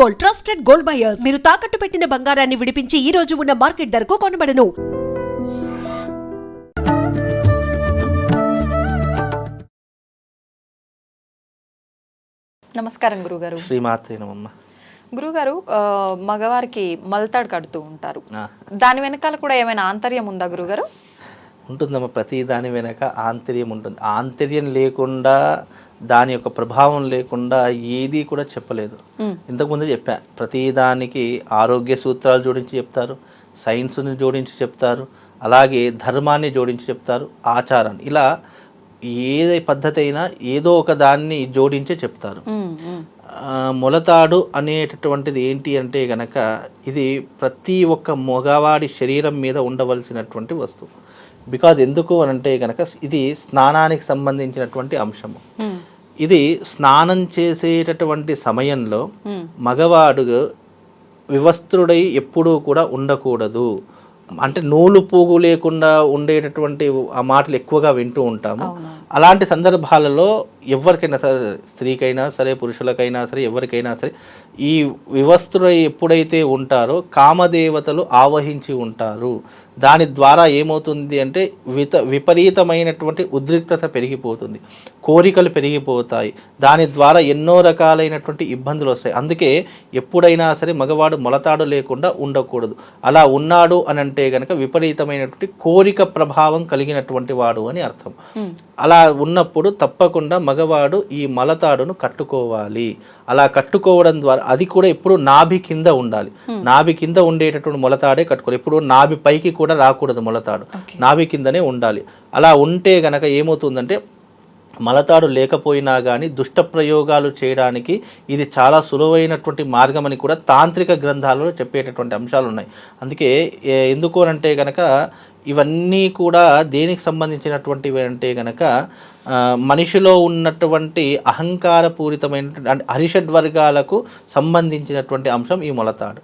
Gold trusted gold buyers మీరు తాకట్టు పెట్టిన బంగారాన్ని విడిపించి ఈ రోజు ఉన్న మార్కెట్ ధరకు కొనబడను. నమస్కారం గురుగారు. గురుగారు ఆ, మగవారికి మల్తాడు కడుతూ ఉంటారు. ఆ, దాని వెనకాల కూడా ఏమైనా ఆంతర్యం ఉందా గురుగారు? ఉంటుందమ్మా ప్రతి దాని వెనక ఆంతర్యం ఉంటుంది. ఆంతర్యం లేకుండా దాని యొక్క ప్రభావం లేకుండా ఏది కూడా చెప్పలేదు. ఇంతకుముందు చెప్పా ప్రతి దానికి ఆరోగ్య సూత్రాలు జోడించి చెప్తారు సైన్స్ని జోడించి చెప్తారు అలాగే ధర్మాన్ని జోడించి చెప్తారు ఆచారాన్ని. ఇలా ఏ పద్ధతి అయినా ఏదో ఒక దాన్ని జోడించే చెప్తారు. మొలతాడు అనేటటువంటిది ఏంటి అంటే గనక ఇది ప్రతి ఒక్క మగవాడి శరీరం మీద ఉండవలసినటువంటి వస్తువు. బికాజ్ ఎందుకు అని అంటే గనక ఇది స్నానానికి సంబంధించినటువంటి అంశము. ఇది స్నానం చేసేటటువంటి సమయంలో మగవాడు వివస్త్రుడై ఎప్పుడూ కూడా ఉండకూడదు. అంటే నూలు పోగు లేకుండా ఉండేటటువంటి ఆ మాటలు ఎక్కువగా వింటూ ఉంటాము. అలాంటి సందర్భాలలో ఎవరికైనా సరే స్త్రీకైనా సరే పురుషులకైనా సరే ఎవరికైనా సరే ఈ వివస్త్రులు ఎప్పుడైతే ఉంటారో కామదేవతలు ఆవహించి ఉంటారు. దాని ద్వారా ఏమవుతుంది అంటే విత విపరీతమైనటువంటి ఉద్రిక్తత పెరిగిపోతుంది కోరికలు పెరిగిపోతాయి. దాని ద్వారా ఎన్నో రకాలైనటువంటి ఇబ్బందులు వస్తాయి. అందుకే ఎప్పుడైనా సరే మగవాడు మొలతాడు లేకుండా ఉండకూడదు. అలా ఉన్నాడు అని అంటే గనక విపరీతమైనటువంటి కోరిక ప్రభావం కలిగినటువంటి వాడు అని అర్థం. అలా ఉన్నప్పుడు తప్పకుండా మగవాడు ఈ మలతాడును కట్టుకోవాలి. అలా కట్టుకోవడం ద్వారా అది కూడా ఎప్పుడు నాభి కింద ఉండాలి. నాభి కింద ఉండేటటువంటి మొలతాడే కట్టుకోవాలి. ఎప్పుడు నాభి పైకి కూడా రాకూడదు మొలతాడు. నాభి కిందనే ఉండాలి. అలా ఉంటే గనక ఏమవుతుందంటే మలతాడు లేకపోయినా కానీ దుష్ట ప్రయోగాలు చేయడానికి ఇది చాలా సులువైనటువంటి మార్గం అని కూడా తాంత్రిక గ్రంథాలలో చెప్పేటటువంటి అంశాలు ఉన్నాయి అందుకే ఏ- ఎందుకు అంటే గనక ఇవన్నీ కూడా దేనికి సంబంధించినటువంటివి అంటే గనక మనిషిలో ఉన్నటువంటి అహంకారపూరితమైన అంటే హరిషడ్ వర్గాలకు సంబంధించినటువంటి అంశం ఈ మొలతాడు.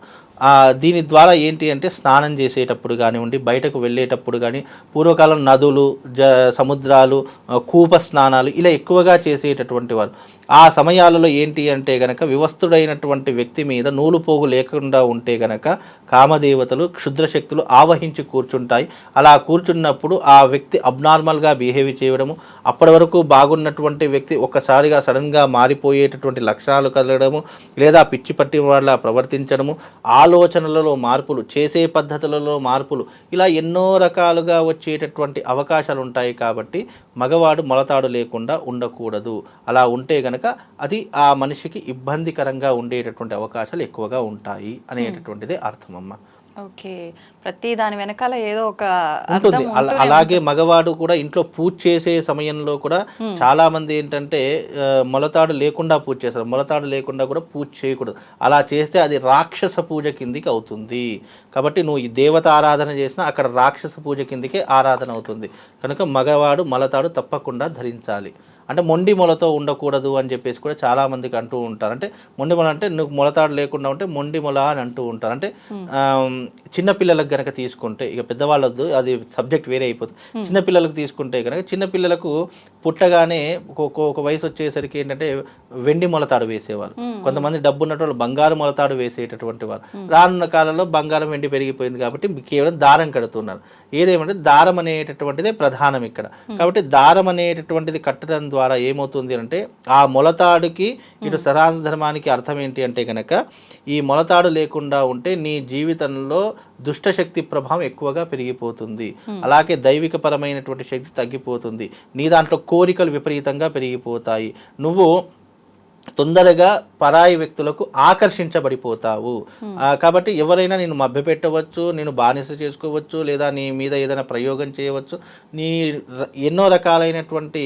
దీని ద్వారా ఏంటి అంటే స్నానం చేసేటప్పుడు కానివ్వండి బయటకు వెళ్ళేటప్పుడు కానీ పూర్వకాలం నదులు జ సముద్రాలు కూప స్నానాలు ఇలా ఎక్కువగా చేసేటటువంటి వారు. ఆ సమయాలలో ఏంటి అంటే గనక వివస్తుడైనటువంటి వ్యక్తి మీద నూలు పోగు లేకుండా ఉంటే గనక కామదేవతలు క్షుద్ర శక్తులు ఆవహించి కూర్చుంటాయి. అలా కూర్చున్నప్పుడు ఆ వ్యక్తి అబ్నార్మల్గా బిహేవ్ చేయడము అప్పటి వరకు బాగున్నటువంటి వ్యక్తి ఒక్కసారిగా సడన్గా మారిపోయేటటువంటి లక్షణాలు కదలడము లేదా పిచ్చి పట్టి వాళ్ళ ప్రవర్తించడము ఆలోచనలలో మార్పులు చేసే పద్ధతులలో మార్పులు ఇలా ఎన్నో రకాలుగా వచ్చేటటువంటి అవకాశాలు ఉంటాయి కాబట్టి మగవాడు మొలతాడు లేకుండా ఉండకూడదు. అలా ఉంటే గనక అది ఆ మనిషికి ఇబ్బందికరంగా ఉండేటటువంటి అవకాశాలు ఎక్కువగా ఉంటాయి అనేటటువంటిదే అర్థమమ్మ. ఓకే. ప్రతి దాని వెనకాల ఏదో ఒక ఉంటుంది. అలాగే మగవాడు కూడా ఇంట్లో పూజ చేసే సమయంలో కూడా చాలా మంది ఏంటంటే మొలతాడు లేకుండా పూజ చేస్తారు. మొలతాడు లేకుండా కూడా పూజ చేయకూడదు. అలా చేస్తే అది రాక్షస పూజ కిందికి అవుతుంది. కాబట్టి నువ్వు ఈ దేవత ఆరాధన చేసినా అక్కడ రాక్షస పూజ కిందికే ఆరాధన అవుతుంది. కనుక మగవాడు మొలతాడు తప్పకుండా ధరించాలి. అంటే మొండి మొలతో ఉండకూడదు అని చెప్పేసి కూడా చాలా మందికి అంటూ ఉంటారు. అంటే మొండి మొల అంటే నువ్వు మొలతాడు లేకుండా ఉంటే మొండి మొల అని అంటూ ఉంటారు. అంటే ఆమ్, చిన్న పిల్లలకు గనక తీసుకుంటే ఇక పెద్దవాళ్ళొద్దు అది సబ్జెక్ట్ వేరే అయిపోతుంది. చిన్న పిల్లలకు తీసుకుంటే కనుక చిన్న పిల్లలకు పుట్టగానే ఒక వయసు వచ్చేసరికి ఏంటంటే వెండి మొలతాడు వేసేవారు కొంతమంది డబ్బు ఉన్నటువంటి బంగారు మొలతాడు వేసేటటువంటి వారు రానున్న కాలంలో బంగారం వెండి పెరిగిపోయింది కాబట్టి కేవలం దారం కడుతున్నారు. ఏదేమంటే దారం అనేటటువంటిదే ప్రధానం ఇక్కడ. కాబట్టి దారం అనేటటువంటిది కట్టడం ద్వారా ఏమవుతుంది అంటే ఆ మొలతాడుకి ఇటు సనాతన ధర్మానికి అర్థం ఏంటి అంటే కనుక ఈ మొలతాడు లేకుండా ఉంటే నీ జీవితంలో దుష్టశక్తి ప్రభావం ఎక్కువగా పెరిగిపోతుంది. అలాగే దైవిక పరమైనటువంటి శక్తి తగ్గిపోతుంది. నీ దాంట్లో కోరికలు విపరీతంగా పెరిగిపోతాయి. నువ్వు తొందరగా పరాయి వ్యక్తులకు ఆకర్షించబడిపోతావు. కాబట్టి ఎవరైనా నేను మభ్యపెట్టవచ్చు నేను బానిస చేసుకోవచ్చు లేదా నీ మీద ఏదైనా ప్రయోగం చేయవచ్చు. నీ ఎన్నో రకాలైనటువంటి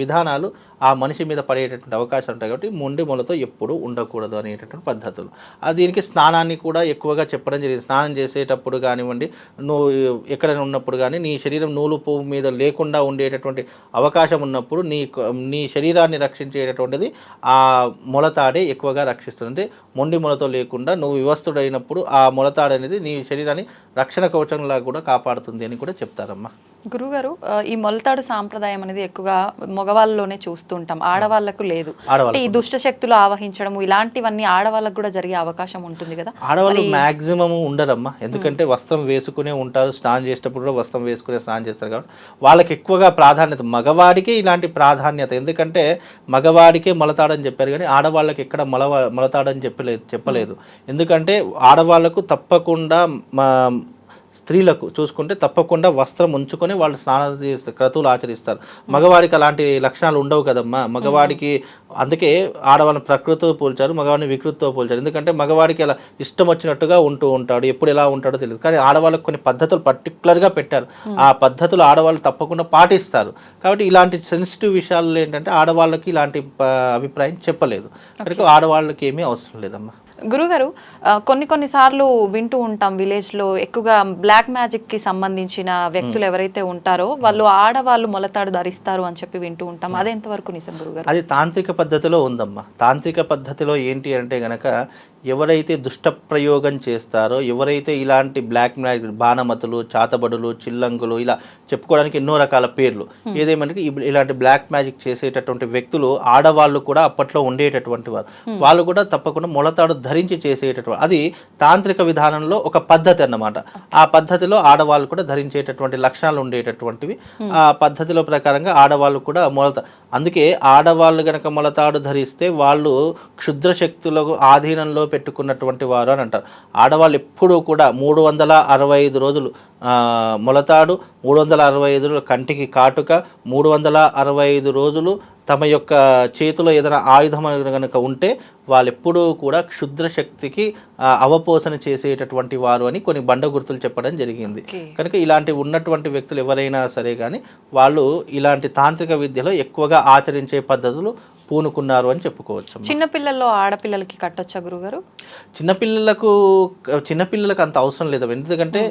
విధానాలు ఆ మనిషి మీద పడేటటువంటి అవకాశాలు ఉంటాయి కాబట్టి మొండి మొలతో ఎప్పుడు ఉండకూడదు అనేటటువంటి పద్ధతులు. దీనికి స్నానాన్ని కూడా ఎక్కువగా చెప్పడం జరిగింది. స్నానం చేసేటప్పుడు కానివ్వండి నువ్వు ఎక్కడైనా ఉన్నప్పుడు కానీ నీ శరీరం నూలు పువ్వు మీద లేకుండా ఉండేటటువంటి అవకాశం ఉన్నప్పుడు నీ నీ శరీరాన్ని రక్షించేటటువంటిది ఆ మొలతాడే ఎక్కువగా రక్షిస్తుంది. అంటే మొండి మొలతో లేకుండా నువ్వు వివస్తుడైనప్పుడు ఆ మొలతాడు అనేది నీ శరీరాన్ని రక్షణ కవచంలా కూడా కాపాడుతుంది అని కూడా చెప్తారమ్మా. గురుగారు ఈ మొలతాడు సాంప్రదాయం అనేది ఎక్కువగా మగవాళ్ళలోనే చూస్తుంటాం. ఆడవాళ్ళకు లేదు. అంటే ఈ దుష్ట శక్తులు ఆవహించడం ఇలాంటివన్నీ ఆడవాళ్ళకు కూడా జరిగే అవకాశం ఉంటుంది కదా. ఆడవాళ్ళు మాక్సిమం ఉండరమ్మా. ఎందుకంటే వస్త్రం వేసుకునే ఉంటారు స్నానం చేసేటప్పుడు కూడా వస్త్రం వేసుకునే స్నానం చేస్తారు కాబట్టి వాళ్ళకి ఎక్కువగా ప్రాధాన్యత. మగవాడికి ఇలాంటి ప్రాధాన్యత. ఎందుకంటే మగవాడికే మొలతాడని చెప్పారు కానీ ఆడవాళ్ళకి ఎక్కడ మొల మొలతాడని చెప్పలేదు. చెప్పలేదు ఎందుకంటే ఆడవాళ్ళకు తప్పకుండా స్త్రీలకు చూసుకుంటే తప్పకుండా వస్త్రం ఉంచుకొని వాళ్ళు స్నానం చేస్తారు క్రతువులు ఆచరిస్తారు. మగవాడికి అలాంటి లక్షణాలు ఉండవు కదమ్మా. మగవాడికి అందుకే ఆడవాళ్ళని ప్రకృతితో పోల్చారు మగవాడిని వికృతితో పోల్చారు. ఎందుకంటే మగవాడికి అలా ఇష్టం వచ్చినట్టుగా ఉంటూ ఉంటాడు ఎప్పుడు ఎలా ఉంటాడో తెలియదు. కానీ ఆడవాళ్ళకి కొన్ని పద్ధతులు పర్టికులర్గా పెట్టారు. ఆ పద్ధతులు ఆడవాళ్ళు తప్పకుండా పాటిస్తారు. కాబట్టి ఇలాంటి సెన్సిటివ్ విషయాల్లో ఏంటంటే ఆడవాళ్ళకి ఇలాంటి అభిప్రాయం చెప్పలేదు. కనుక ఆడవాళ్ళకి ఏమీ అవసరం లేదమ్మా. గురుగారు కొన్ని కొన్ని సార్లు వింటూ ఉంటాం విలేజ్లో ఎక్కువగా బ్లాక్ మ్యాజిక్కి సంబంధించిన వ్యక్తులు ఎవరైతే ఉంటారో వాళ్ళు ఆడవాళ్ళు మొలతాడు ధరిస్తారు అని చెప్పి వింటూ ఉంటాం. అది ఎంతవరకు నిజం గురుగారు? అది తాంత్రిక పద్ధతిలో ఉందమ్మా. తాంత్రిక పద్ధతిలో ఏంటి అంటే గనక ఎవరైతే దుష్ట ప్రయోగం చేస్తారో ఎవరైతే ఇలాంటి బ్లాక్ మ్యాజిక్ బాణమతులు చాతబడులు చిల్లంగులు ఇలా చెప్పుకోవడానికి ఎన్నో రకాల పేర్లు. ఏదేమంటే ఇలాంటి బ్లాక్ మ్యాజిక్ చేసేటటువంటి వ్యక్తులు ఆడవాళ్ళు కూడా అప్పట్లో ఉండేటటువంటి వారు. వాళ్ళు కూడా తప్పకుండా మొలతాడు ధరించి చేసేటటువంటి అది తాంత్రిక విధానంలో ఒక పద్ధతి అన్నమాట. ఆ పద్ధతిలో ఆడవాళ్ళు కూడా ధరించేటటువంటి లక్షణాలు ఉండేటటువంటివి. ఆ పద్ధతిలో ప్రకారంగా ఆడవాళ్ళు కూడా మొలత అందుకే ఆడవాళ్ళు గనక మొలతాడు ధరిస్తే వాళ్ళు క్షుద్ర శక్తులకు ఆధీనంలో పెట్టుకున్నటువంటి వారు అని అంటారు ఆడవాళ్ళు ఎప్పుడూ కూడా మూడు వందల అరవై ఐదు రోజులు మొలతాడు మూడు వందల అరవై ఐదు రోజులు కంటికి కాటుక మూడు వందల అరవై ఐదు రోజులు తమ యొక్క చేతిలో ఏదైనా ఆయుధం కనుక ఉంటే వాళ్ళు ఎప్పుడూ కూడా క్షుద్ర శక్తికి అవపోసన చేసేటటువంటి వారు అని కొన్ని బండ గుర్తులు చెప్పడం జరిగింది. కనుక ఇలాంటి ఉన్నటువంటి వ్యక్తులు ఎవరైనా సరే కానీ వాళ్ళు ఇలాంటి తాంత్రిక విద్యలో ఎక్కువగా ఆచరించే పద్ధతులు పూనుకున్నారు అని చెప్పుకోవచ్చు చిన్నపిల్లల్లో ఆడపిల్లలకి కట్టొచ్చా గురుగారు? చిన్నపిల్లలకు చిన్నపిల్లలకు అంత అవసరం లేదు ఎందుకంటే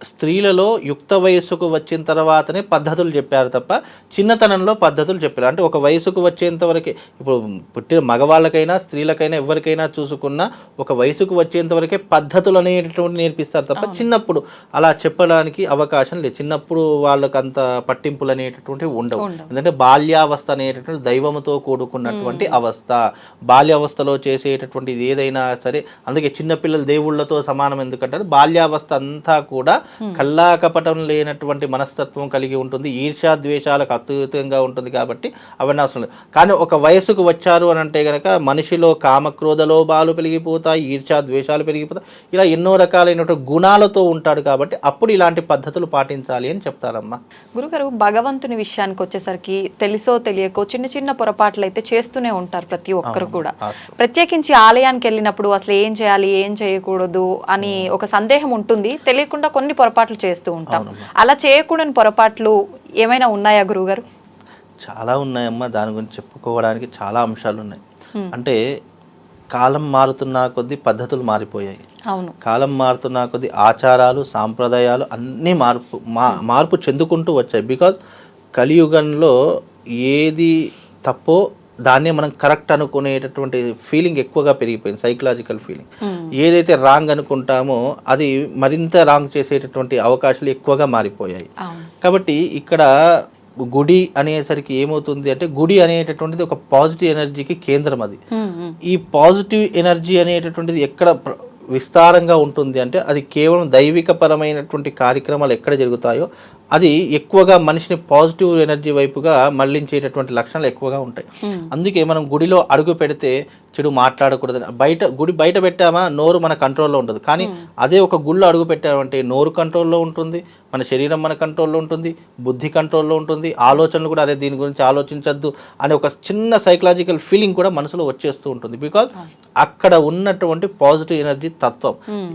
స్త్రీలలో యుక్త వయస్సుకు వచ్చిన తర్వాతనే పద్ధతులు చెప్పారు తప్ప చిన్నతనంలో పద్ధతులు చెప్పారు. అంటే ఒక వయసుకు వచ్చేంత వరకే ఇప్పుడు పుట్టిన మగవాళ్ళకైనా స్త్రీలకైనా ఎవరికైనా చూసుకున్నా ఒక వయసుకు వచ్చేంత వరకే పద్ధతులు అనేటటువంటి నేర్పిస్తారు తప్ప చిన్నప్పుడు అలా చెప్పడానికి అవకాశం లేదు. చిన్నప్పుడు వాళ్ళకి అంత పట్టింపులు అనేటటువంటివి ఉండవు. ఎందుకంటే బాల్యావస్థ అనేటటువంటి దైవముతో కూడుకున్నటువంటి అవస్థ బాల్యావస్థలో చేసేటటువంటిది ఏదైనా సరే అందుకే చిన్నపిల్లలు దేవుళ్ళతో సమానం ఎందుకంటారు? బాల్యావస్థ అంతా కూడా కల్లా కపటం లేనటువంటి మనస్తత్వం కలిగి ఉంటుంది. ఈర్ష్యా ద్వేషాలకు అతీతంగా ఉంటుంది కాబట్టి అవన్నీ అవసరం లేదు. కానీ ఒక వయసుకు వచ్చారు అని అంటే గనక మనిషిలో కామక్రోధ లోభాలు పెరిగిపోతాయి ఈర్ష్యా ద్వేషాలు పెరిగిపోతాయి. ఇలా ఎన్నో రకాలైనటువంటి గుణాలతో ఉంటాడు కాబట్టి అప్పుడు ఇలాంటి పద్ధతులు పాటించాలి అని చెప్తారమ్మా. గురుగారు భగవంతుని విషయానికి వచ్చేసరికి తెలుసో తెలియకో చిన్న చిన్న పొరపాట్లు అయితే చేస్తూనే ఉంటారు ప్రతి ఒక్కరు కూడా. ప్రత్యేకించి ఆలయానికి వెళ్ళినప్పుడు అసలు ఏం చేయాలి ఏం చేయకూడదు అని ఒక సందేహం ఉంటుంది. తెలియకుండా కొన్ని పొరపాట్లు చేస్తూ ఉంటాం. అలా చేయకూడని పొరపాట్లు ఏమైనా ఉన్నాయా గురుగారు? చాలా ఉన్నాయమ్మా. దాని గురించి చెప్పుకోవడానికి చాలా అంశాలు ఉన్నాయి అంటే కాలం మారుతున్న కొద్దీ పద్ధతులు మారిపోయాయి. అవును. కాలం మారుతున్న కొద్దీ ఆచారాలు సాంప్రదాయాలు అన్నీ మార్పు మార్పు చెందుకుంటూ వచ్చాయి. బికాజ్ కలియుగంలో ఏది తప్పో దాన్నే మనం కరెక్ట్ అనుకునేటటువంటి ఫీలింగ్ ఎక్కువగా పెరిగిపోయింది సైకలాజికల్ ఫీలింగ్ ఏదైతే రాంగ్ అనుకుంటామో అది మరింత రాంగ్ చేసేటటువంటి అవకాశాలు ఎక్కువగా మారిపోయాయి. కాబట్టి ఇక్కడ గుడి అనేసరికి ఏమవుతుంది అంటే గుడి అనేటటువంటిది ఒక పాజిటివ్ ఎనర్జీకి కేంద్రం అది. ఉమ్, ఉమ్. ఈ పాజిటివ్ ఎనర్జీ అనేటటువంటిది ఎక్కడ విస్తారంగా ఉంటుంది అంటే అది కేవలం దైవిక పరమైనటువంటి కార్యక్రమాలు ఎక్కడ జరుగుతాయో అది ఎక్కువగా మనిషిని పాజిటివ్ ఎనర్జీ వైపుగా మళ్ళించేటటువంటి లక్షణాలు ఎక్కువగా ఉంటాయి. అందుకే మనం గుడిలో అడుగు పెడితే చెడు మాట్లాడకూడదు బయట గుడి బయట పెట్టామా? నోరు మన కంట్రోల్లో ఉంటుంది కానీ అదే ఒక గుళ్ళు అడుగు పెట్టామంటే నోరు కంట్రోల్లో ఉంటుంది మన శరీరం మన కంట్రోల్లో ఉంటుంది బుద్ధి కంట్రోల్లో ఉంటుంది ఆలోచనలు కూడా అరే దీని గురించి ఆలోచించద్దు అనే ఒక చిన్న సైకలాజికల్ ఫీలింగ్ కూడా మనసులో వచ్చేస్తూ ఉంటుంది. బికాజ్ అక్కడ ఉన్నటువంటి పాజిటివ్ ఎనర్జీ తత్వం.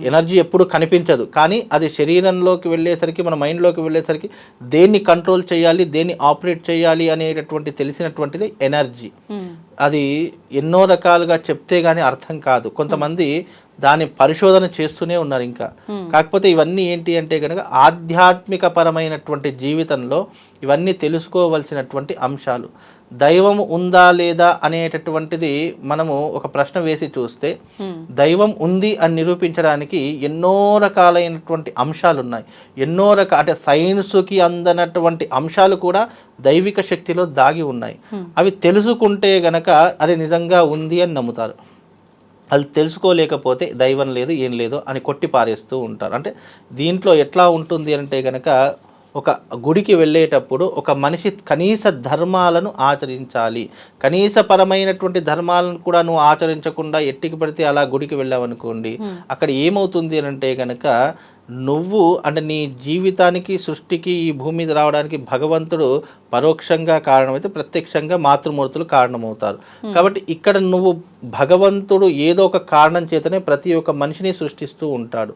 ఎనర్జీ ఎప్పుడు కనిపించదు. కానీ అది శరీరంలోకి వెళ్ళేసరికి మన మైండ్లోకి వెళ్ళేసరికి దేన్ని కంట్రోల్ చేయాలి దేన్ని ఆపరేట్ చేయాలి అనేటటువంటి తెలిసినటువంటిది ఎనర్జీ. అది ఎన్నో రకాలుగా చెప్తే గానీ అర్థం కాదు. కొంతమంది దాని పరిశోధన చేస్తూనే ఉన్నారు ఇంకా. కాకపోతే ఇవన్నీ ఏంటి అంటే కనుక ఆధ్యాత్మిక పరమైనటువంటి జీవితంలో ఇవన్నీ తెలుసుకోవలసినటువంటి అంశాలు. దైవం ఉందా లేదా అనేటటువంటిది మనము ఒక ప్రశ్న వేసి చూస్తే దైవం ఉంది అని నిరూపించడానికి ఎన్నో రకాలైనటువంటి అంశాలు ఉన్నాయి ఎన్నో రకాల అంటే సైన్స్కి అందనటువంటి అంశాలు కూడా దైవిక శక్తిలో దాగి ఉన్నాయి. అవి తెలుసుకుంటే గనక అది నిజంగా ఉంది అని నమ్ముతారు. అది తెలుసుకోలేకపోతే దైవం లేదు ఏం లేదు అని కొట్టి పారేస్తూ ఉంటారు. అంటే దీంట్లో ఎట్లా ఉంటుంది అంటే గనక ఒక గుడికి వెళ్ళేటప్పుడు ఒక మనిషి కనీస ధర్మాలను ఆచరించాలి. కనీసపరమైనటువంటి ధర్మాలను కూడా నువ్వు ఆచరించకుండా ఎట్టికి పడితే అలా గుడికి వెళ్ళావనుకోండి అక్కడ ఏమవుతుంది అని అంటే గనక నువ్వు అంటే నీ జీవితానికి సృష్టికి ఈ భూమి మీద రావడానికి భగవంతుడు పరోక్షంగా కారణమైతే ప్రత్యక్షంగా మాతృమూర్తులు కారణమవుతారు. కాబట్టి ఇక్కడ నువ్వు భగవంతుడు ఏదో ఒక కారణం చేతనే ప్రతి ఒక్క మనిషిని సృష్టిస్తూ ఉంటాడు.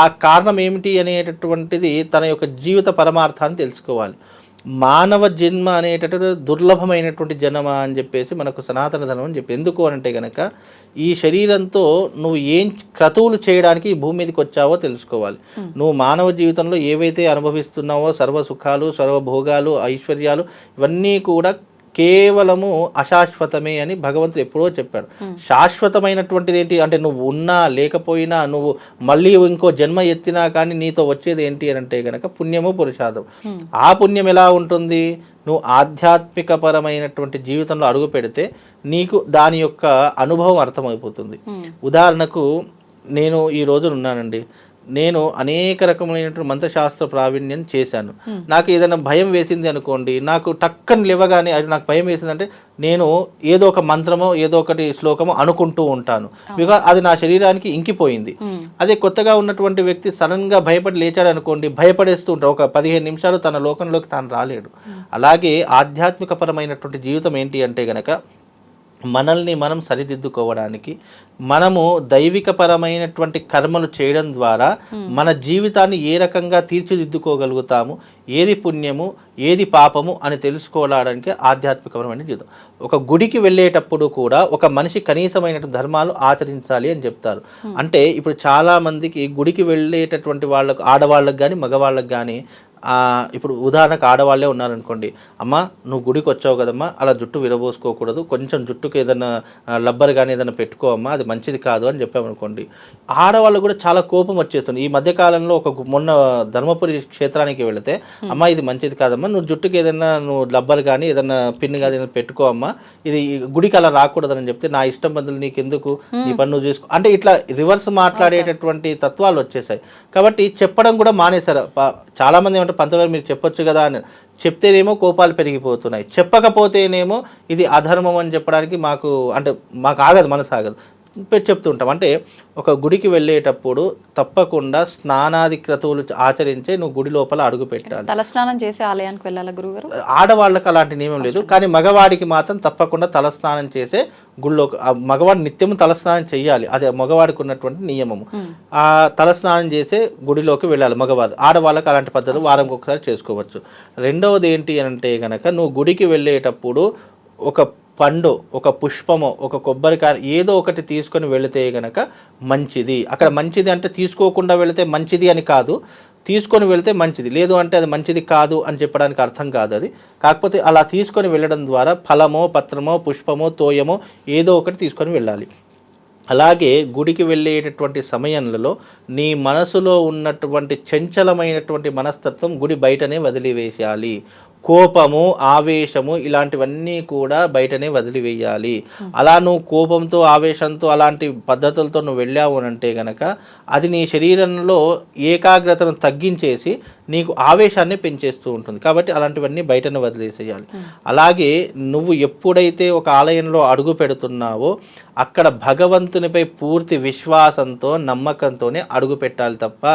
ఆ కారణం ఏమిటి అనేటటువంటిది తన యొక్క జీవిత పరమార్థాన్ని తెలుసుకోవాలి. మానవ జన్మ అనేటటువంటి దుర్లభమైనటువంటి జన్మ అని చెప్పేసి మనకు సనాతన ధర్మం అని చెప్పి. ఎందుకు అనంటే గనక ఈ శరీరంతో నువ్వు ఏం క్రతువులు చేయడానికి ఈ భూమి మీదకి వచ్చావో తెలుసుకోవాలి. నువ్వు మానవ జీవితంలో ఏవైతే అనుభవిస్తున్నావో సర్వ సుఖాలు సర్వ భోగాలు ఐశ్వర్యాలు ఇవన్నీ కూడా కేవలము అశాశ్వతమే అని భగవంతుడు ఎప్పుడో చెప్పాడు. శాశ్వతమైనటువంటిది ఏంటి అంటే నువ్వు ఉన్నా లేకపోయినా నువ్వు మళ్ళీ ఇంకో జన్మ ఎత్తినా కానీ నీతో వచ్చేది ఏంటి అని అంటే గనక పుణ్యము పురుషాదం ఆ పుణ్యం ఎలా ఉంటుంది? నువ్వు ఆధ్యాత్మిక పరమైనటువంటి జీవితంలో అడుగు పెడితే నీకు దాని యొక్క అనుభవం అర్థమైపోతుంది. ఉదాహరణకు నేను ఈ రోజు ఉన్నానండి. నేను అనేక రకమైనటువంటి మంత్రశాస్త్ర ప్రావీణ్యం చేశాను. నాకు ఏదైనా భయం వేసింది అనుకోండి నాకు టక్కని లేవగానే అది నాకు భయం వేసిందంటే నేను ఏదో ఒక మంత్రమో ఏదో ఒకటి శ్లోకమో అనుకుంటూ ఉంటాను. బికాజ్ అది నా శరీరానికి ఇంకిపోయింది. అదే కొత్తగా ఉన్నటువంటి వ్యక్తి సడన్గా భయపడి లేచాడు అనుకోండి భయపడేస్తూ ఉంటాడు. ఒక పదిహేను నిమిషాలు తన లోకంలోకి తాను రాలేడు. అలాగే ఆధ్యాత్మిక పరమైనటువంటి జీవితం ఏంటి అంటే గనక మనల్ని మనం సరిదిద్దుకోవడానికి మనము దైవిక పరమైనటువంటి కర్మలు చేయడం ద్వారా మన జీవితాన్ని ఏ రకంగా తీర్చిదిద్దుకోగలుగుతాము ఏది పుణ్యము ఏది పాపము అని తెలుసుకోవడానికి ఆధ్యాత్మికపరమైన జీవితం. ఒక గుడికి వెళ్ళేటప్పుడు కూడా ఒక మనిషి కనీసమైన ధర్మాలు ఆచరించాలి అని చెప్తారు. అంటే ఇప్పుడు చాలా మందికి గుడికి వెళ్ళేటటువంటి వాళ్ళకు ఆడవాళ్ళకి కానీ మగవాళ్ళకి కానీ ఇప్పుడు ఉదాహరణకు ఆడవాళ్ళే ఉన్నారనుకోండి అమ్మ నువ్వు గుడికి వచ్చావు కదమ్మా అలా జుట్టు విరబోసుకోకూడదు కొంచెం జుట్టుకి ఏదైనా లబ్బర్ కానీ ఏదైనా పెట్టుకో అమ్మా అది మంచిది కాదు అని చెప్పామనుకోండి ఆడవాళ్ళు కూడా చాలా కోపం వచ్చేస్తుంది. ఈ మధ్య కాలంలో ఒక మొన్న ధర్మపురి క్షేత్రానికి వెళితే అమ్మ ఇది మంచిది కాదమ్మా నువ్వు జుట్టుకి ఏదైనా నువ్వు లబ్బర్ కానీ ఏదైనా పిన్ కానీ ఏదైనా పెట్టుకో అమ్మా ఇది గుడికి అలా రాకూడదని చెప్తే నా ఇష్టం బదులు నీకు ఎందుకు నీ పని నువ్వు చేసుకో అంటే ఇట్లా రివర్స్ మాట్లాడేటటువంటి తత్వాలు వచ్చేసాయి. కాబట్టి చెప్పడం కూడా మానేశారు. ప- చాలా మంది పంతులు మీరు చెప్పొచ్చు కదా అని చెప్తేనేమో కోపాలు పెరిగిపోతున్నాయి. చెప్పకపోతేనేమో ఇది అధర్మం అని చెప్పడానికి మాకు అంటే మాకు ఆగదు మనసు ఆగదు. చెప్తుంటాం అంటే ఒక గుడికి వెళ్ళేటప్పుడు తప్పకుండా స్నానాది క్రతువులు ఆచరించే నువ్వు గుడి లోపల అడుగు పెట్టాలి. తలస్నానం చేసి ఆలయానికి వెళ్ళాలా గురుగారు ఆడవాళ్ళకి అలాంటి నియమం లేదు. కానీ మగవాడికి మాత్రం తప్పకుండా తలస్నానం చేసే గుళ్ళో మగవాడు నిత్యం తలస్నానం చేయాలి. అదే మగవాడికి ఉన్నటువంటి నియమము. ఆ తలస్నానం చేసే గుడిలోకి వెళ్ళాలి మగవాడు. ఆడవాళ్ళకి అలాంటి పద్ధతులు వారంకి ఒకసారి చేసుకోవచ్చు. రెండవది ఏంటి అంటే గనక నువ్వు గుడికి వెళ్ళేటప్పుడు ఒక పండు ఒక పుష్పము ఒక కొబ్బరికాయ ఏదో ఒకటి తీసుకొని వెళితే గనక మంచిది. అక్కడ మంచిది అంటే తీసుకోకుండా వెళితే మంచిది అని కాదు. తీసుకొని వెళితే మంచిది. లేదు అంటే అది మంచిది కాదు అని చెప్పడానికి అర్థం కాదు అది. కాకపోతే అలా తీసుకొని వెళ్ళడం ద్వారా ఫలమో పత్రమో పుష్పమో తోయమో ఏదో ఒకటి తీసుకొని వెళ్ళాలి. అలాగే గుడికి వెళ్ళేటటువంటి సమయంలో నీ మనసులో ఉన్నటువంటి చంచలమైనటువంటి మనస్తత్వం గుడి బయటనే వదిలివేసేయాలి. కోపము ఆవేశము ఇలాంటివన్నీ కూడా బయటనే వదిలివేయాలి. అలా నువ్వు కోపంతో ఆవేశంతో అలాంటి పద్ధతులతో నువ్వు వెళ్ళావు అంటే గనక అది నీ శరీరంలో ఏకాగ్రతను తగ్గించేసి నీకు ఆవేశాన్ని పెంచేస్తూ ఉంటుంది. కాబట్టి అలాంటివన్నీ బయటనే వదిలేసేయాలి. అలాగే నువ్వు ఎప్పుడైతే ఒక ఆలయంలో అడుగు పెడుతున్నావో అక్కడ భగవంతునిపై పూర్తి విశ్వాసంతో నమ్మకంతోనే అడుగు పెట్టాలి తప్ప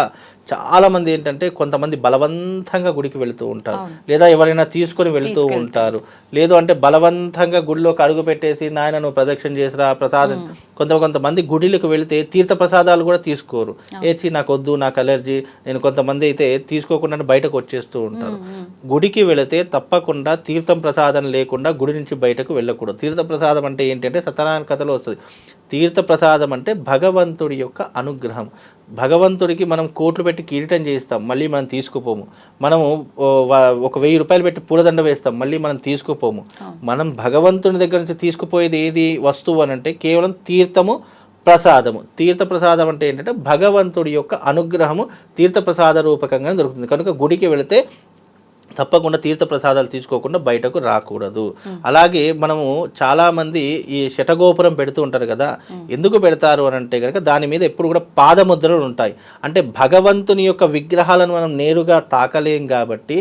చాలా మంది ఏంటంటే కొంతమంది బలవంతంగా గుడికి వెళుతూ ఉంటారు. లేదా ఎవరైనా తీసుకొని వెళుతూ ఉంటారు. లేదు అంటే బలవంతంగా గుడిలోకి అడుగు పెట్టేసి నాయన నువ్వు ప్రదక్షిణ చేసిరా ప్రసాదం కొంత కొంతమంది గుడిలకు వెళితే తీర్థ ప్రసాదాలు కూడా తీసుకోరు. ఏచి నాకు వద్దు నాకు అలర్జీ నేను కొంతమంది అయితే తీసుకోకుండా బయటకు వచ్చేస్తూ ఉంటారు. గుడికి వెళితే తప్పకుండా తీర్థం ప్రసాదం లేకుండా గుడి నుంచి బయటకు వెళ్ళకూడదు. తీర్థ ప్రసాదం అంటే ఏంటంటే సత్యనారాయణ కథలో వస్తుంది. తీర్థప్రసాదం అంటే భగవంతుడి యొక్క అనుగ్రహం. భగవంతుడికి మనం కోట్లు పెట్టి కిరీటం చేయిస్తాం మళ్ళీ మనం తీసుకుపోము. మనము ఒక వెయ్యి రూపాయలు పెట్టి పూలదండ వేస్తాం మళ్ళీ మనం తీసుకుపోము. మనం భగవంతుని దగ్గర నుంచి తీసుకుపోయేది ఏది వస్తువు అని అంటే కేవలం తీర్థము ప్రసాదము. తీర్థ ప్రసాదం అంటే ఏంటంటే భగవంతుడి యొక్క అనుగ్రహము తీర్థ ప్రసాద రూపకంగా దొరుకుతుంది. కనుక గుడికి వెళితే తప్పకుండా తీర్థ ప్రసాదాలు తీసుకోకుండా బయటకు రాకూడదు. అలాగే మనము చాలా మంది ఈ శటగోపురం పెడుతూ ఉంటారు కదా ఎందుకు పెడతారు అని అంటే కనుక దాని మీద ఎప్పుడు కూడా పాదముద్రలు ఉంటాయి. అంటే భగవంతుని యొక్క విగ్రహాలను మనం నేరుగా తాకలేం కాబట్టి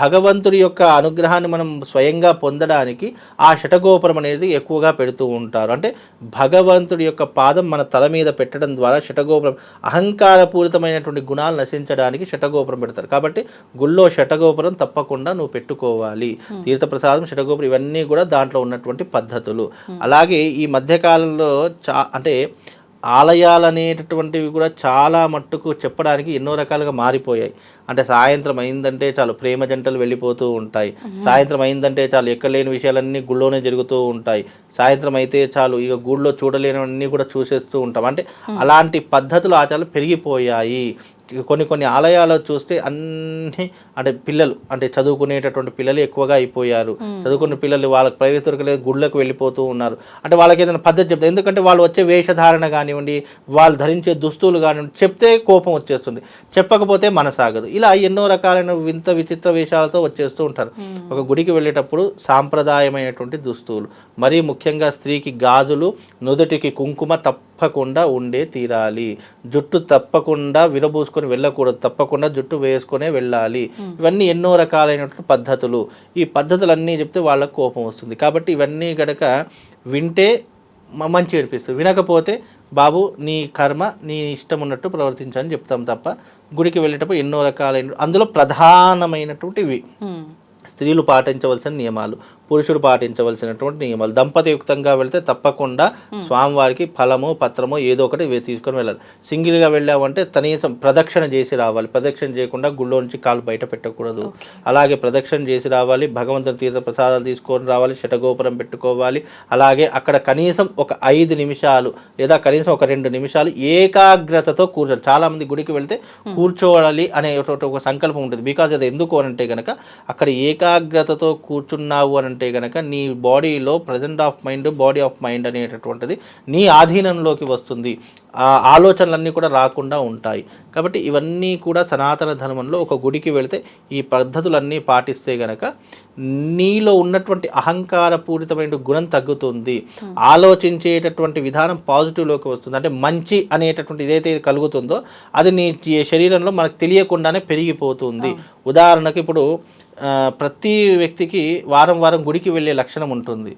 భగవంతుడి యొక్క అనుగ్రహాన్ని మనం స్వయంగా పొందడానికి ఆ శటగోపురం అనేది ఎక్కువగా పెడుతూ ఉంటారు. అంటే భగవంతుడి యొక్క పాదం మన తల మీద పెట్టడం ద్వారా శటగోపురం అహంకారపూరితమైనటువంటి గుణాలు నశించడానికి శటగోపురం పెడతారు. కాబట్టి గుళ్ళో శటగోపురం తప్ప తప్పకుండా నువ్వు పెట్టుకోవాలి. తీర్థప్రసాదం శటగోపురం ఇవన్నీ కూడా దాంట్లో ఉన్నటువంటి పద్ధతులు. అలాగే ఈ మధ్యకాలంలో చా అంటే ఆలయాలు అనేటటువంటివి కూడా చాలా మట్టుకు చెప్పడానికి ఎన్నో రకాలుగా మారిపోయాయి. అంటే సాయంత్రం అయిందంటే చాలు ప్రేమ జంటలు వెళ్ళిపోతూ ఉంటాయి. సాయంత్రం అయిందంటే చాలు ఎక్కలేని విషయాలన్నీ గుళ్ళోనే జరుగుతూ ఉంటాయి. సాయంత్రం అయితే చాలు ఇక గుళ్ళో చూడలేనివన్నీ కూడా చూసేస్తూ ఉంటాం. అంటే అలాంటి పద్ధతులు ఆచారాలు పెరిగిపోయాయి. కొన్ని కొన్ని ఆలయాలు చూస్తే అన్ని అంటే పిల్లలు అంటే చదువుకునేటటువంటి పిల్లలు ఎక్కువగా అయిపోయారు. చదువుకున్న పిల్లలు వాళ్ళకి ప్రైవేట్ దొరకలేదు గుళ్ళకు వెళ్ళిపోతూ ఉన్నారు. అంటే వాళ్ళకి ఏదైనా పద్ధతి చెప్తారు ఎందుకంటే వాళ్ళు వచ్చే వేషధారణ కానివ్వండి వాళ్ళు ధరించే దుస్తులు కానివ్వండి చెప్తే కోపం వచ్చేస్తుంది. చెప్పకపోతే మనసాగదు. ఇలా ఎన్నో రకాలైన వింత విచిత్ర వేషాలతో వచ్చేస్తూ ఉంటారు. ఒక గుడికి వెళ్ళేటప్పుడు సాంప్రదాయమైనటువంటి దుస్తులు మరీ ముఖ్యంగా స్త్రీకి గాజులు నుదుటికి కుంకుమ తప్పకుండా ఉండే తీరాలి. జుట్టు తప్పకుండా విరబూసుకొని వెళ్ళకూడదు. తప్పకుండా జుట్టు వేసుకొనే వెళ్ళాలి. ఇవన్నీ ఎన్నో రకాలైనటువంటి పద్ధతులు. ఈ పద్ధతులన్నీ చెప్తే వాళ్ళకు కోపం వస్తుంది. కాబట్టి ఇవన్నీ గనక వింటే మంచి అనిపిస్తుంది. వినకపోతే బాబు నీ కర్మ నీ ఇష్టం ఉన్నట్టు ప్రవర్తించని చెప్తాం తప్ప గుడికి వెళ్ళేటప్పుడు ఎన్నో రకాలైన అందులో ప్రధానమైనటువంటివి. స్త్రీలు పాటించవలసిన నియమాలు. పురుషుడు పాటించవలసినటువంటి నియమాలు. దంపతియుక్తంగా వెళ్తే తప్పకుండా స్వామివారికి ఫలము పత్రము ఏదో ఒకటి తీసుకొని వెళ్ళాలి. సింగిల్గా వెళ్ళామంటే కనీసం ప్రదక్షిణ చేసి రావాలి. ప్రదక్షిణ చేయకుండా గుళ్ళో నుంచి కాలు బయట పెట్టకూడదు. అలాగే ప్రదక్షిణ చేసి రావాలి. భగవంతుని తీర్థ ప్రసాదాలు తీసుకొని రావాలి. శటగోపురం పెట్టుకోవాలి. అలాగే అక్కడ కనీసం ఒక ఐదు నిమిషాలు లేదా కనీసం ఒక రెండు నిమిషాలు ఏకాగ్రతతో కూర్చోవాలి. చాలా మంది గుడికి వెళ్తే కూర్చోవాలి అనే ఒక- సంకల్పం ఉంటుంది. బికాజ్ అది ఎందుకు అని అంటే గనక అక్కడ ఏకాగ్రతతో కూర్చున్నావు అని అంటే గనక నీ బాడీలో present of mind body of mind అనేటటువంటిది నీ ఆధీనంలోకి వస్తుంది. ఆ ఆలోచనలన్నీ కూడా రాకుండా ఉంటాయి. కాబట్టి ఇవన్నీ కూడా సనాతన ధర్మంలో ఒక గుడికి వెళితే ఈ పద్ధతులన్నీ పాటిస్తే గనక నీలో ఉన్నటువంటి అహంకారపూరితమైన గుణం తగ్గుతుంది. ఆలోచించేటటువంటి విధానం పాజిటివ్లోకి వస్తుంది. అంటే మంచి అనేటటువంటి ఏదైతే కలుగుతుందో అది నీ శరీరంలో మనకు తెలియకుండానే పెరిగిపోతుంది. ఉదాహరణకు ఇప్పుడు ప్రతి వ్యక్తికి వారం వారం గుడికి వెళ్ళే లక్షణం ఉంటుంది.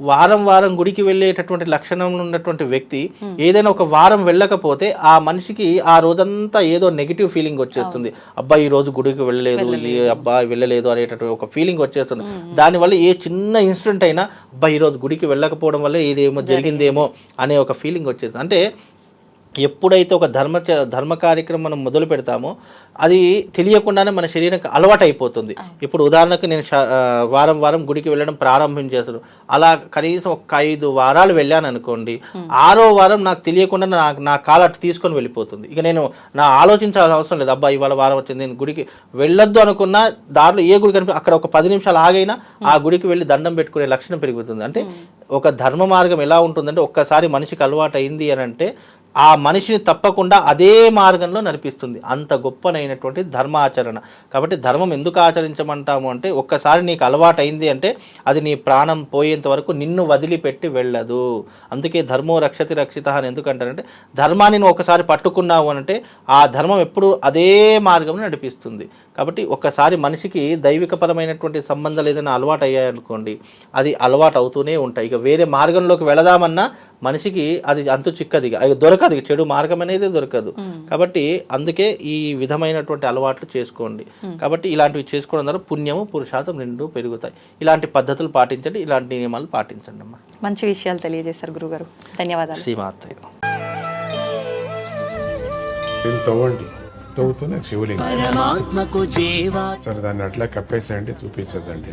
వారం వారం గుడికి వెళ్ళేటటువంటి లక్షణం ఉన్నటువంటి వ్యక్తి ఏదైనా ఒక వారం వెళ్ళకపోతే ఆ మనిషికి ఆ రోజంతా ఏదో నెగిటివ్ ఫీలింగ్ వచ్చేస్తుంది. అబ్బా ఈ రోజు గుడికి వెళ్ళలేదు అబ్బా వెళ్ళలేదు అనేటటువంటి ఒక ఫీలింగ్ వచ్చేస్తుంది. దానివల్ల ఏ చిన్న ఇన్సిడెంట్ అయినా అబ్బా ఈ రోజు గుడికి వెళ్ళకపోవడం వల్ల ఇదేమో జరిగిందేమో అనే ఒక ఫీలింగ్ వచ్చేస్తుంది. అంటే ఎప్పుడైతే ఒక ధర్మ ధర్మ కార్యక్రమం మనం మొదలు పెడతామో అది తెలియకుండానే మన శరీరానికి అలవాటు అయిపోతుంది ఇప్పుడు ఉదాహరణకు నేను వారం వారం గుడికి వెళ్ళడం ప్రారంభించేసాను అలా కనీసం ఒక ఐదు వారాలు వెళ్ళాను అనుకోండి ఆరో వారం నాకు తెలియకుండా నాకు నా కాలు అటు తీసుకొని వెళ్ళిపోతుంది. ఇక నేను నా ఆలోచించాల్సిన అవసరం లేదు అబ్బా ఇవాళ వారం వచ్చింది నేను గుడికి వెళ్ళొద్దు అనుకున్నా దారిలో ఏ గుడి కనిపి అక్కడ ఒక పది నిమిషాలు ఆగైనా ఆ గుడికి వెళ్ళి దండం పెట్టుకునే లక్షణం పెరుగుతుంది. అంటే ఒక ధర్మ మార్గం ఎలా ఉంటుందంటే ఒక్కసారి మనిషికి అలవాటు అయింది అని అంటే ఆ మనిషిని తప్పకుండా అదే మార్గంలో నడిపిస్తుంది. అంత గొప్పనైనటువంటి ధర్మాచరణ. కాబట్టి ధర్మం ఎందుకు ఆచరించమంటాము అంటే ఒక్కసారి నీకు అలవాటైంది అంటే అది నీ ప్రాణం పోయేంత వరకు నిన్ను వదిలిపెట్టి వెళ్ళదు. అందుకే ధర్మో రక్షతి రక్షిత అని ఎందుకంటారంటే ధర్మాన్ని నువ్వు ఒకసారి పట్టుకున్నావు అంటే ఆ ధర్మం ఎప్పుడు అదే మార్గం నడిపిస్తుంది. కాబట్టి ఒక్కసారి మనిషికి దైవికపరమైనటువంటి సంబంధాలు ఏదైనా అలవాటు అయ్యాయనుకోండి అది అలవాటు అవుతూనే ఉంటాయి. ఇక వేరే మార్గంలోకి వెళదామన్నా మనిషికి అది అంతు చిక్కది. అది దొరకదు చెడు మార్గం అనేది దొరకదు. కాబట్టి అందుకే ఈ విధమైనటువంటి అలవాట్లు చేసుకోండి. కాబట్టి ఇలాంటివి చేసుకోవడం ద్వారా పుణ్యము పురుషార్థం రెండు పెరుగుతాయి. ఇలాంటి పద్ధతులు పాటించండి ఇలాంటి నియమాలు పాటించండి అమ్మా. మంచి విషయాలు తెలియజేశారు గురుగారు. ధన్యవాదాలు. తవ్వండి. తవ్వుతూనే శివలింగం. పరమాత్మకు జీవా. సరే దాన్ని అట్లా కప్పేసేయండి చూపించదండి.